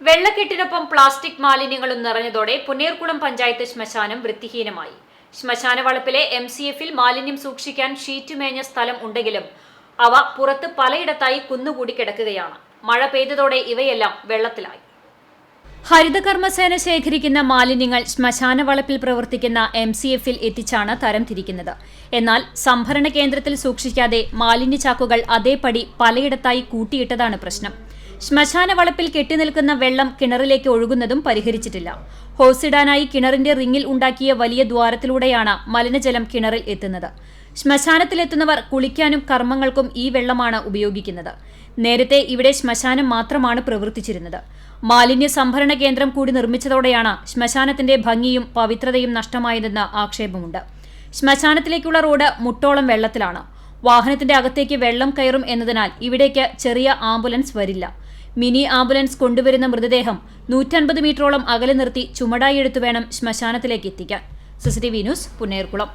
വെള്ളക്കെട്ടിനൊപ്പം plastic മാലിന്യങ്ങളും നിറഞ്ഞതോടെ പുന്നേർകുളം പഞ്ചായത്ത് ശ്മശാനം വൃത്തിഹീനമായി. ശ്മശാന വളപ്പിലെ എം സി എഫിൽ മാലിന്യം സൂക്ഷിക്കാൻ ഷീറ്റ് മേഞ്ഞ സ്ഥലം ഉണ്ടെങ്കിലും അവ പുറത്ത് പലയിടത്തായി കുന്നുകൂടി കിടക്കുകയാണ്. മഴ പെയ്തതോടെ ഇവയെല്ലാം വെള്ളത്തിലായി. ഹരിതകർമ്മസേന ശേഖരിക്കുന്ന മാലിന്യങ്ങൾ ശ്മശാന വളപ്പിൽ പ്രവർത്തിക്കുന്ന എം സി എഫിൽ എത്തിച്ചാണ് തരംതിരിക്കുന്നത് എന്നാൽ സംഭരണ കേന്ദ്രത്തിൽ സൂക്ഷിക്കാതെ മാലിന്യ ചാക്കുകൾ അതേപടി പലയിടത്തായി കൂട്ടിയിട്ടതാണ് പ്രശ്നം. ശ്മശാന വളപ്പിൽ കെട്ടിനിൽക്കുന്ന വെള്ളം കിണറിലേക്ക് ഒഴുകുന്നതും പരിഹരിച്ചിട്ടില്ല. ഹോസിടാനായി കിണറിന്റെ റിങ്ങിൽ ഉണ്ടാക്കിയ വലിയ ദ്വാരത്തിലൂടെയാണ് മലിനജലം കിണറിൽ എത്തുന്നത്. ശ്മശാനത്തിലെത്തുന്നവർ കുളിക്കാനും കർമ്മങ്ങൾക്കും ഈ വെള്ളമാണ് ഉപയോഗിക്കുന്നത്. നേരത്തെ ഇവിടെ ശ്മശാനം മാത്രമാണ് പ്രവർത്തിച്ചിരുന്നത്. മാലിന്യ സംഭരണ കേന്ദ്രം കൂടി നിർമ്മിച്ചതോടെയാണ് ശ്മശാനത്തിന്റെ ഭംഗിയും പവിത്രതയും നഷ്ടമായതെന്ന് ആക്ഷേപമുണ്ട്. ശ്മശാനത്തിലേക്കുള്ള റോഡ് മുട്ടോളം വെള്ളത്തിലാണ്. വാഹനത്തിന്റെ അകത്തേക്ക് വെള്ളം കയറും എന്നതിനാൽ ഇവിടേക്ക് ചെറിയ ആംബുലൻസ് വരില്ല. മിനി ആംബുലൻസ് കൊണ്ടുവരുന്ന മൃതദേഹം നൂറ്റൻപത് മീറ്ററോളം അകലെ നിർത്തി ചുമടായി എടുത്തു വേണം ശ്മശാനത്തിലേക്ക് എത്തിക്കാൻ. CCTV news Punnayurkulam.